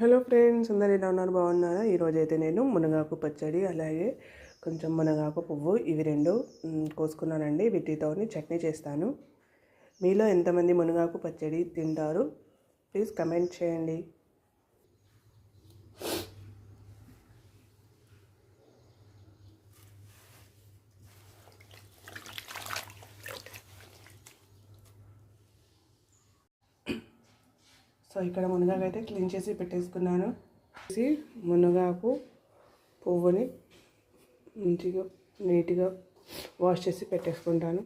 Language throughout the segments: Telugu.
హలో ఫ్రెండ్స్ అందరు ఎలా ఉన్నారు? బాగున్నారా? ఈరోజు అయితే నేను మునగాకు పచ్చడి అలాగే కొంచెం మునగాకు పువ్వు ఇవి రెండు కోసుకున్నానండి. వీటితోని చట్నీ చేస్తాను. మీలో ఎంతమంది మునగాకు పచ్చడి తింటారు? ప్లీజ్ కమెంట్ చేయండి. సో ఇక్కడ మునగాకు అయితే క్లీన్ చేసి పెట్టేసుకున్నాను. చేసి మునగాకు పువ్వుని మంచిగా నీట్గా వాష్ చేసి పెట్టేసుకుంటాను.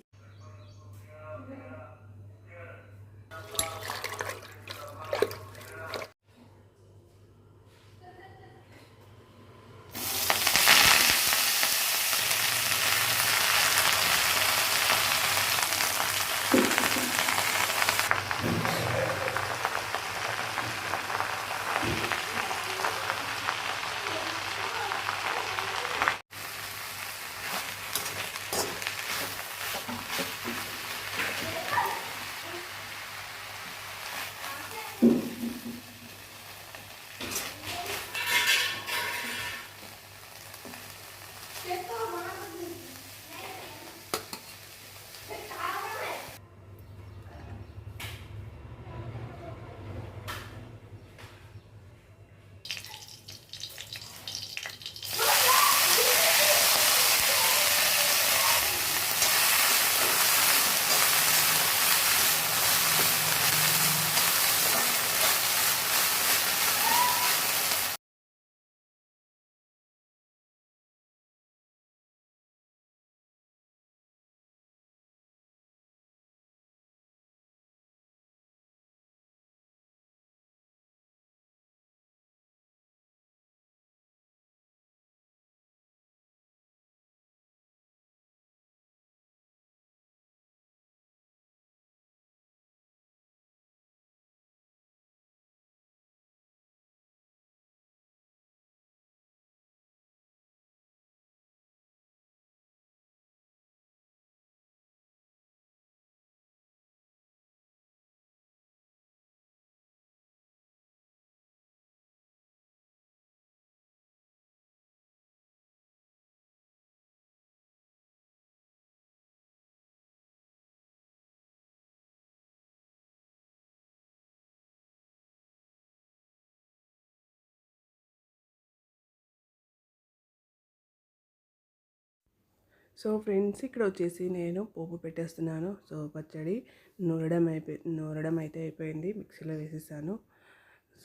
సో ఫ్రెండ్స్ ఇక్కడ వచ్చేసి నేను పోపు పెట్టేస్తున్నాను. సో పచ్చడి నూరడం అయిపోయి నూరడం అయితే అయిపోయింది మిక్సీలో వేసేసాను.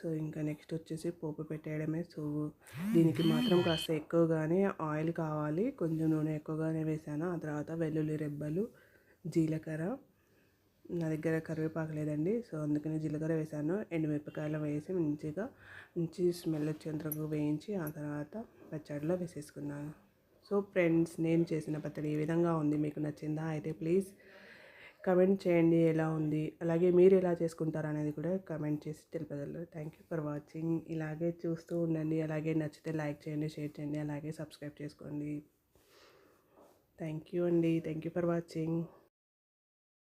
సో ఇంకా నెక్స్ట్ వచ్చేసి పోపు పెట్టేయడమే. సో దీనికి మాత్రం కాస్త ఎక్కువగానే ఆయిల్ కావాలి. కొంచెం నూనె ఎక్కువగానే వేసాను. ఆ తర్వాత వెల్లుల్లి రెబ్బలు జీలకర్ర. నా దగ్గర కరివేపాకు లేదండి. సో అందుకని జీలకర్ర వేసాను. ఎండుమిరపకాయలు వేసి మంచిగా మంచి స్మెల్ వచ్చేంత వేయించి ఆ తర్వాత పచ్చడిలో వేసేసుకున్నాను. సో ఫ్రెండ్స్ నేను చేసిన పచ్చడి ఈ విధంగా ఉంది. మీకు నచ్చిందా? అయితే ప్లీజ్ కమెంట్ చేయండి ఎలా ఉంది. అలాగే మీరు ఎలా చేసుకుంటారు అనేది కూడా కమెంట్ చేసి తెలుపగలరు. థ్యాంక్ యూ ఫర్ వాచింగ్ ఇలాగే చూస్తూ ఉండండి. అలాగే నచ్చితే లైక్ చేయండి షేర్ చేయండి. అలాగే సబ్స్క్రైబ్ చేసుకోండి. థ్యాంక్ యూ అండి. Thank you for watching